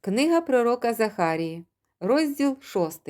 Книга пророка Захарії, розділ 6.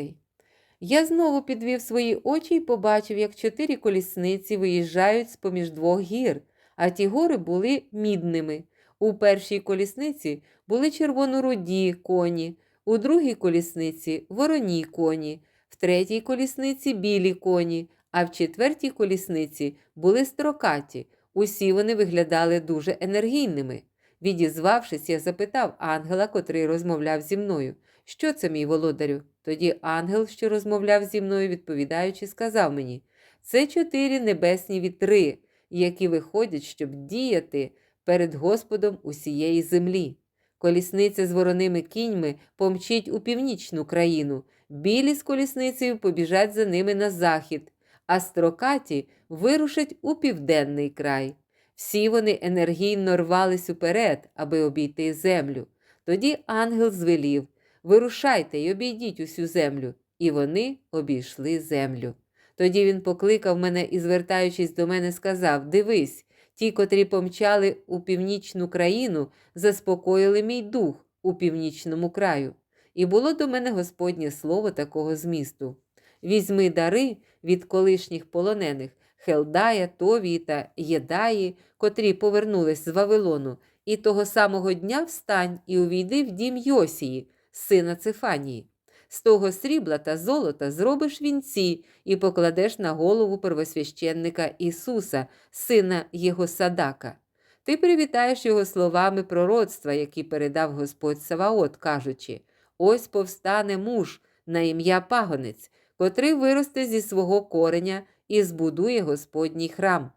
Я знову підвів свої очі і побачив, як чотири колісниці виїжджають з-поміж двох гір, а ті гори були мідними. У першій колісниці були червоноруді коні, у другій колісниці вороні коні, в третій колісниці білі коні, а в четвертій колісниці були строкаті. Усі вони виглядали дуже енергійними. Відізвавшись, я запитав ангела, котрий розмовляв зі мною, що це, мій володарю? Тоді ангел, що розмовляв зі мною, відповідаючи, сказав мені: це чотири небесні вітри, які виходять, щоб діяти перед Господом усієї землі. Колісниця з вороними кіньми помчить у північну країну, білі з колісницею побіжать за ними на захід, а строкаті вирушать у південний край. Всі вони енергійно рвались уперед, аби обійти землю. Тоді ангел звелів Вирушайте й обійдіть усю землю. І вони обійшли землю. Тоді він покликав мене і, звертаючись до мене, сказав: Дивись, ті, котрі помчали у північну країну, заспокоїли мій дух у північному краю. І було до мене Господнє слово такого змісту: Візьми дари від колишніх полонених Хелдая, Товії та Єдаї, котрі повернулись з Вавилону, і того самого дня встань і увійди в дім Йосії, сина Цифанії. З того срібла та золота зробиш вінці і покладеш на голову первосвященника Ісуса, сина Його Садака. Ти привітаєш його словами пророцтва, які передав Господь Саваот, кажучи: Ось повстане муж на ім'я пагонець, котрий виросте зі свого кореня і збудує Господній храм.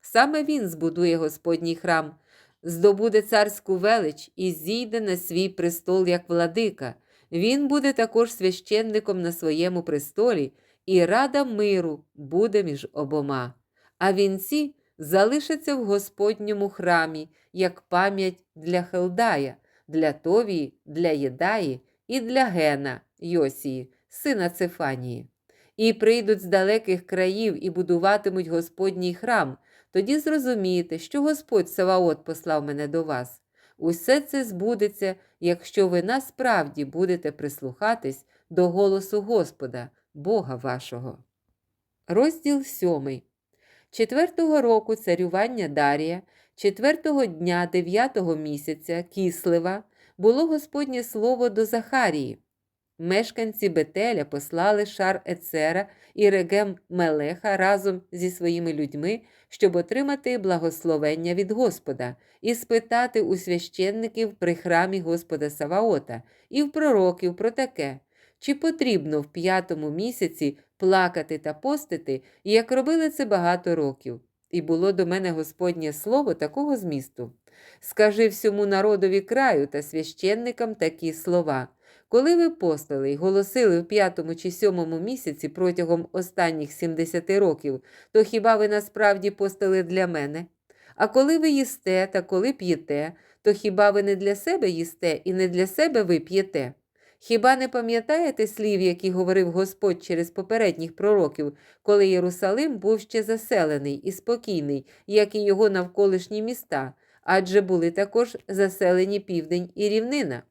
Саме він збудує Господній храм, здобуде царську велич і зійде на свій престол як владика. Він буде також священником на своєму престолі, і рада миру буде між обома. А вінці залишаться в Господньому храмі, як пам'ять для Хелдая, для Товії, для Єдаї і для Гена Йосії, сина Цефанії. І прийдуть з далеких країв і будуватимуть Господній храм, тоді зрозумієте, що Господь Саваот послав мене до вас. Усе це збудеться, якщо ви насправді будете прислухатись до голосу Господа, Бога вашого. Розділ сьомий. Четвертого року царювання Дарія, четвертого дня дев'ятого місяця Кислива, було Господнє слово до Захарії. Мешканці Бетеля послали шар Ецера і Регем Мелеха разом зі своїми людьми, щоб отримати благословення від Господа і спитати у священників при храмі Господа Саваота і в пророків про таке, чи потрібно в п'ятому місяці плакати та постити, як робили це багато років. І було до мене Господнє слово такого змісту. Скажи всьому народові краю та священникам такі слова. Коли ви постили й голосили в п'ятому чи сьомому місяці протягом останніх 70 років, то хіба ви насправді постили для мене? А коли ви їсте та коли п'єте, то хіба ви не для себе їсте і не для себе ви п'єте? Хіба не пам'ятаєте слів, які говорив Господь через попередніх пророків, коли Єрусалим був ще заселений і спокійний, як і його навколишні міста, адже були також заселені південь і рівнина?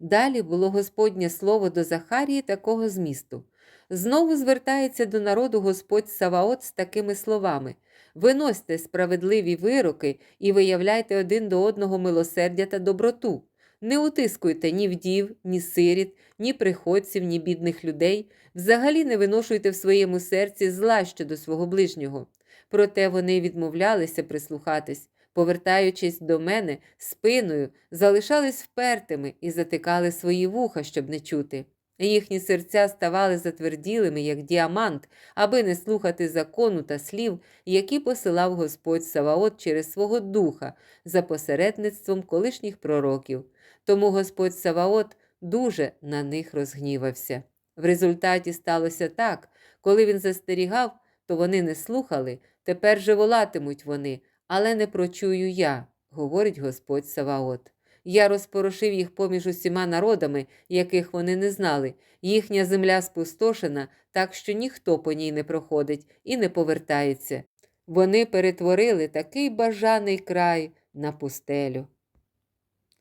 Далі було Господнє слово до Захарії такого змісту. Знову звертається до народу Господь Саваот з такими словами: Виносьте справедливі вироки і виявляйте один до одного милосердя та доброту. Не утискуйте ні вдів, ні сиріт, ні приходців, ні бідних людей, взагалі не виношуйте в своєму серці зла щодо свого ближнього. Проте вони відмовлялися прислухатись повертаючись до мене спиною, залишались впертими і затикали свої вуха, щоб не чути. Їхні серця ставали затверділими, як діамант, аби не слухати закону та слів, які посилав Господь Саваот через свого духа за посередництвом колишніх пророків. Тому Господь Саваот дуже на них розгнівався. В результаті сталося так, коли він застерігав, то вони не слухали, тепер же волатимуть вони, але не прочую я, говорить Господь Саваот. Я розпорошив їх поміж усіма народами, яких вони не знали. Їхня земля спустошена, так що ніхто по ній не проходить і не повертається. Вони перетворили такий бажаний край на пустелю.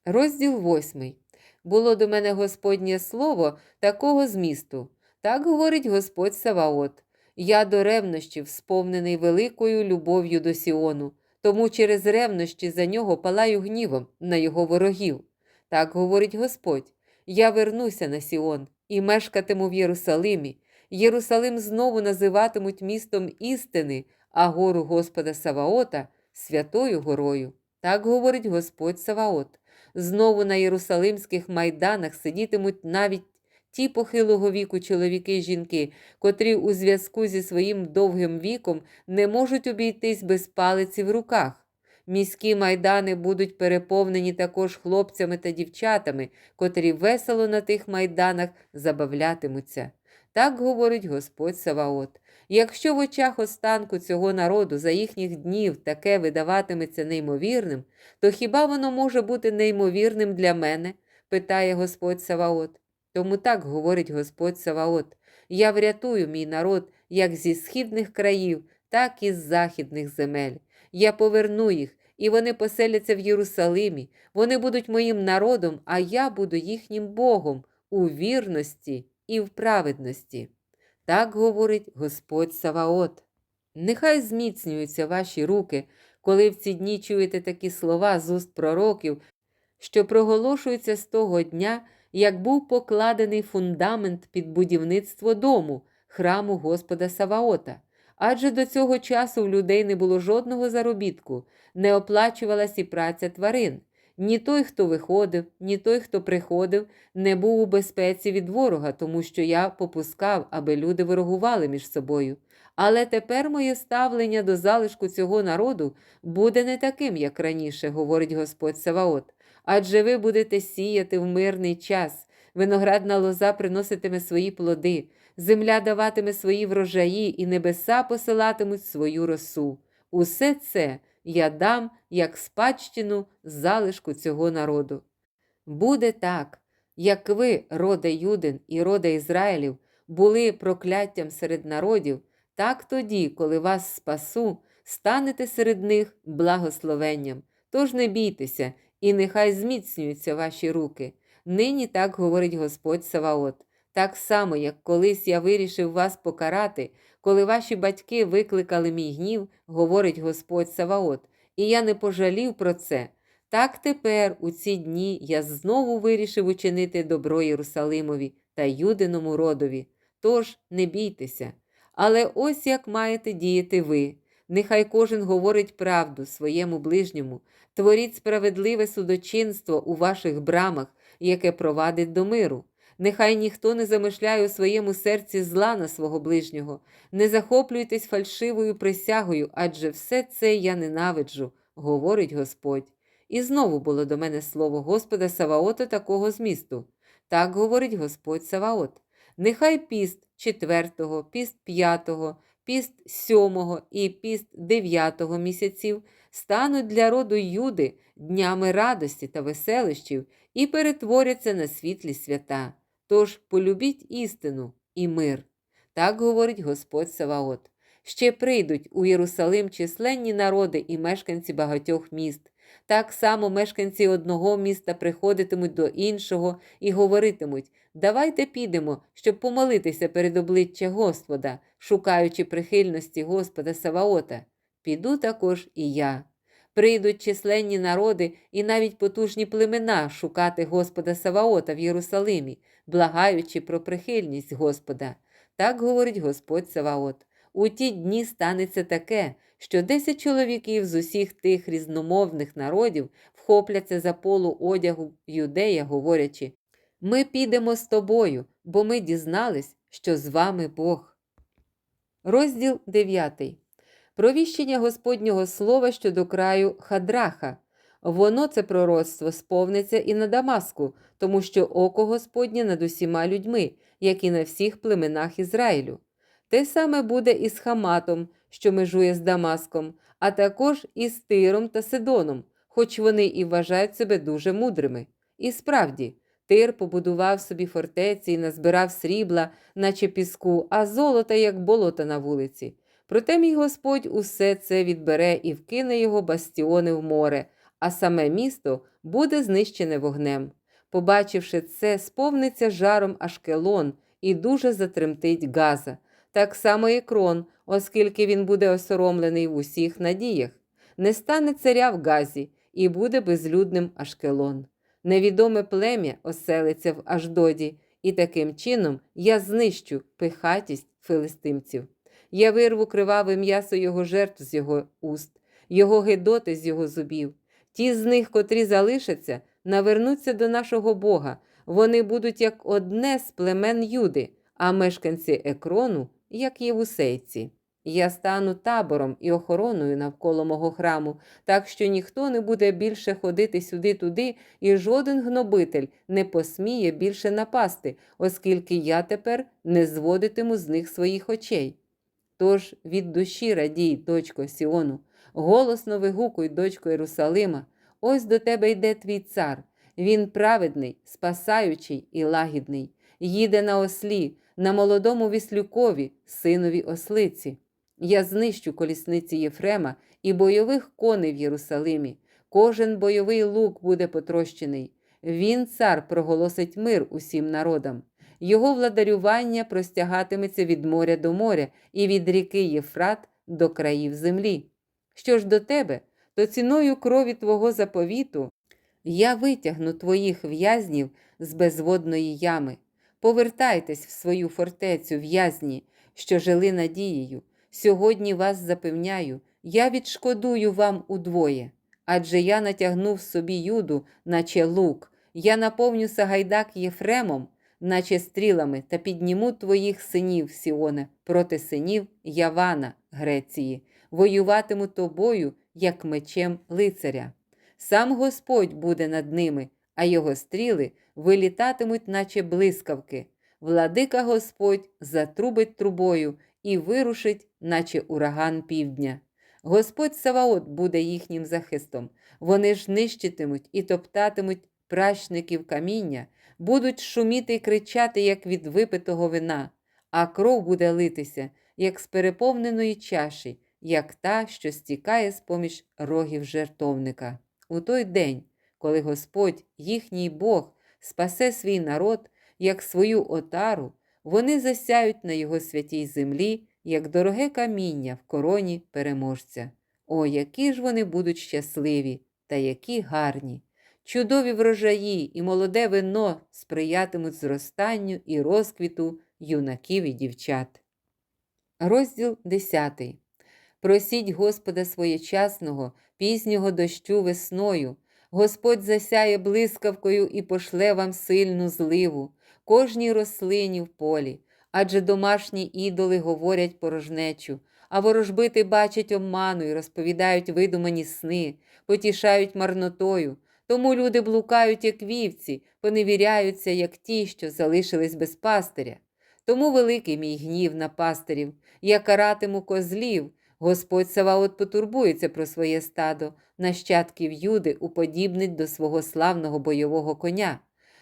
Розділ восьмий. було до мене Господнє слово такого змісту. Так говорить Господь Саваот. Я до ревнощів, сповнений великою любов'ю до Сіону, тому через ревнощі за нього палаю гнівом на його ворогів. Так говорить Господь: Я вернуся на Сіон і мешкатиму в Єрусалимі. Єрусалим знову називатимуть містом істини, а гору Господа Саваота святою горою. Так говорить Господь Саваот. Знову на єрусалимських майданах сидітимуть навіть ті похилого віку чоловіки й жінки, котрі у зв'язку зі своїм довгим віком не можуть обійтись без палиці в руках. Міські майдани будуть переповнені також хлопцями та дівчатами, котрі весело на тих майданах забавлятимуться. Так говорить Господь Саваот. Якщо в очах останку цього народу за їхніх днів таке видаватиметься неймовірним, то хіба воно може бути неймовірним для мене? питає Господь Саваот. Тому так говорить Господь Саваот. Я врятую мій народ як зі східних країв, так і з західних земель. Я поверну їх, і вони поселяться в Єрусалимі. Вони будуть моїм народом, а я буду їхнім Богом у вірності і в праведності. Так говорить Господь Саваот. Нехай зміцнюються ваші руки, коли в ці дні чуєте такі слова з уст пророків, що проголошуються з того дня, як був покладений фундамент під будівництво дому, храму Господа Саваота. Адже до цього часу в людей не було жодного заробітку, не оплачувалась і праця тварин. Ні той, хто виходив, ні той, хто приходив, не був у безпеці від ворога, тому що я попускав, аби люди ворогували між собою. Але тепер моє ставлення до залишку цього народу буде не таким, як раніше, говорить Господь Саваот. Адже ви будете сіяти в мирний час, виноградна лоза приноситиме свої плоди, земля даватиме свої врожаї, і небеса посилатимуть свою росу. Усе це я дам як спадщину залишку цього народу. Буде так, як ви, роде Юдин і роде Ізраїлів, були прокляттям серед народів, так тоді, коли вас спасу, станете серед них благословенням. Тож не бійтеся, і нехай зміцнюються ваші руки. Нині так говорить Господь Саваот. Так само, як колись я вирішив вас покарати, коли ваші батьки викликали мій гнів, говорить Господь Саваот, і я не пожалів про це. Так тепер, у ці дні, я знову вирішив учинити добро Єрусалимові та Юдиному родові. Тож не бійтеся. Але ось як маєте діяти ви. Нехай кожен говорить правду своєму ближньому, творіть справедливе судочинство у ваших брамах, яке провадить до миру. Нехай ніхто не замишляє у своєму серці зла на свого ближнього, не захоплюйтесь фальшивою присягою, адже все це я ненавиджу, говорить Господь. І знову було до мене слово Господа Саваота такого змісту. Так говорить Господь Саваот. Нехай піст четвертого, піст п'ятого, піст сьомого і піст дев'ятого місяців стануть для роду Юди днями радості та веселищів і перетворяться на світлі свята. Тож полюбіть істину і мир. Так говорить Господь Саваот. Ще прийдуть у Єрусалим численні народи і мешканці багатьох міст. Так само мешканці одного міста приходитимуть до іншого і говоритимуть Давайте підемо, щоб помолитися перед обличчя Господа, шукаючи прихильності Господа Саваота. Піду також і я. Прийдуть численні народи і навіть потужні племена шукати Господа Саваота в Єрусалимі, благаючи про прихильність Господа. Так говорить Господь Саваот. У ті дні станеться таке, що десять чоловіків з усіх тих різномовних народів вхопляться за полу одягу юдея, говорячи: Ми підемо з тобою, бо ми дізнались, що з вами Бог. Розділ 9. Провіщення Господнього слова щодо краю Хадраха. Воно це пророцтво сповниться і на Дамаску, тому що око Господнє над усіма людьми, як і на всіх племенах Ізраїлю. Те саме буде і з Хаматом, що межує з Дамаском, а також і з Тиром та Сидоном, хоч вони і вважають себе дуже мудрими. І справді, Тир побудував собі фортеці і назбирав срібла, наче піску, а золота, як болота на вулиці. Проте мій Господь усе це відбере і вкине його бастіони в море, а саме місто буде знищене вогнем. Побачивши це, сповниться жаром Ашкелон і дуже затремтить Газа. Так само і крон, оскільки він буде осоромлений в усіх надіях. Не стане царя в Газі, і буде безлюдним Ашкелон. Невідоме плем'я оселиться в Аждоді, і таким чином я знищу пихатість филистимців. Я вирву криваве м'ясо його жертв з його уст, його гидоти з його зубів. Ті з них, котрі залишаться, навернуться до нашого Бога. Вони будуть як одне з племен Юди, а мешканці екрону, як євусейці. Я стану табором і охороною навколо мого храму, так що ніхто не буде більше ходити сюди-туди, і жоден гнобитель не посміє більше напасти, оскільки я тепер не зводитиму з них своїх очей. Тож від душі радій, дочко Сіону, голосно вигукуй, дочко Єрусалима, ось до тебе йде твій цар. Він праведний, спасаючий і лагідний, їде на ослі, на молодому віслюкові, синові ослиці. Я знищу колісниці Єфрема і бойових коней в Єрусалимі. Кожен бойовий лук буде потрощений. Він, цар, проголосить мир усім народам. Його владарювання простягатиметься від моря до моря і від ріки Єфрат до країв землі. Що ж до тебе, то ціною крові твого заповіту я витягну твоїх в'язнів з безводної ями. Повертайтесь в свою фортецю, в'язні, що жили надією. Сьогодні вас запевняю, я відшкодую вам удвоє, адже я натягнув собі юду, наче лук, я наповню Сагайдак Єфремом, наче стрілами, та підніму твоїх синів, Сіоне, проти синів Явана, Греції, воюватиму тобою, як мечем лицаря. Сам Господь буде над ними, а його стріли вилітатимуть, наче блискавки. Владика Господь затрубить трубою і вирушить, наче ураган півдня. Господь Саваот буде їхнім захистом. Вони ж нищитимуть і топтатимуть пращників каміння, будуть шуміти й кричати, як від випитого вина, а кров буде литися, як з переповненої чаші, як та, що стікає з поміж рогів жертовника. У той день, коли Господь, їхній Бог, спасе свій народ, як свою отару, вони засяють на його святій землі, як дороге каміння в короні переможця. О, які ж вони будуть щасливі та які гарні! Чудові врожаї і молоде вино сприятимуть зростанню і розквіту юнаків і дівчат. Розділ 10. Просіть Господа своєчасного, пізнього дощу весною. Господь засяє блискавкою і пошле вам сильну зливу, кожній рослині в полі, адже домашні ідоли говорять порожнечу, а ворожбити бачать обману і розповідають видумані сни, потішають марнотою. Тому люди блукають, як вівці, поневіряються, як ті, що залишились без пастиря. Тому великий мій гнів на пастирів, я каратиму козлів. Господь Саваот потурбується про своє стадо, нащадків Юди уподібнить до свого славного бойового коня.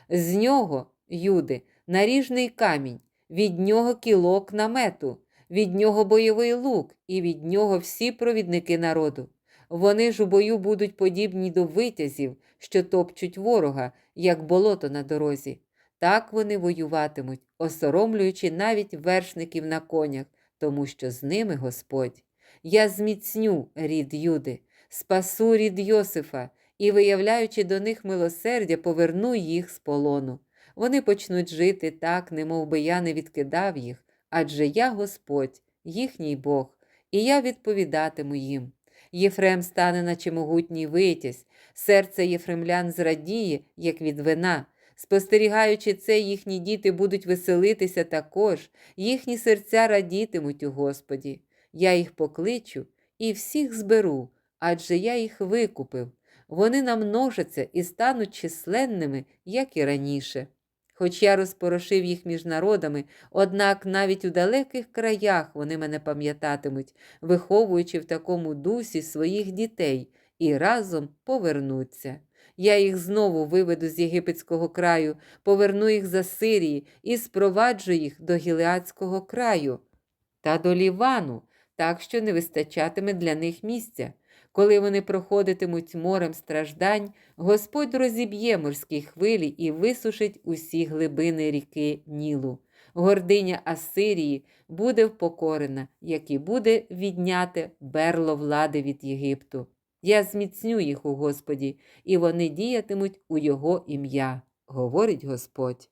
З нього, Юди, наріжний камінь, від нього кілок намету, від нього бойовий лук, і від нього всі провідники народу. Вони ж у бою будуть подібні до витязів, що топчуть ворога, як болото на дорозі. Так вони воюватимуть, осоромлюючи навіть вершників на конях, тому що з ними Господь. Я зміцню рід Юди, спасу рід Йосифа і, виявляючи до них милосердя, поверну їх з полону. Вони почнуть жити так, немов би я не відкидав їх, адже я Господь, їхній Бог, і я відповідатиму їм. Єфрем стане, наче могутній витязь, серце єфремлян зрадіє, як від вина. Спостерігаючи це, їхні діти будуть веселитися також, їхні серця радітимуть у Господі. Я їх покличу і всіх зберу, адже я їх викупив. Вони намножаться і стануть численними, як і раніше. Хоч я розпорошив їх між народами, однак навіть у далеких краях вони мене пам'ятатимуть, виховуючи в такому дусі своїх дітей, і разом повернуться. Я їх знову виведу з єгипетського краю, поверну їх за Сирії і спроваджу їх до Гілеадського краю та до Лівану, так що не вистачатиме для них місця. Коли вони проходитимуть морем страждань, Господь розіб'є морські хвилі і висушить усі глибини ріки Нілу. Гординя Ассирії буде впокорена, як і буде відняте берло влади від Єгипту. Я зміцню їх у Господі, і вони діятимуть у Його ім'я, говорить Господь.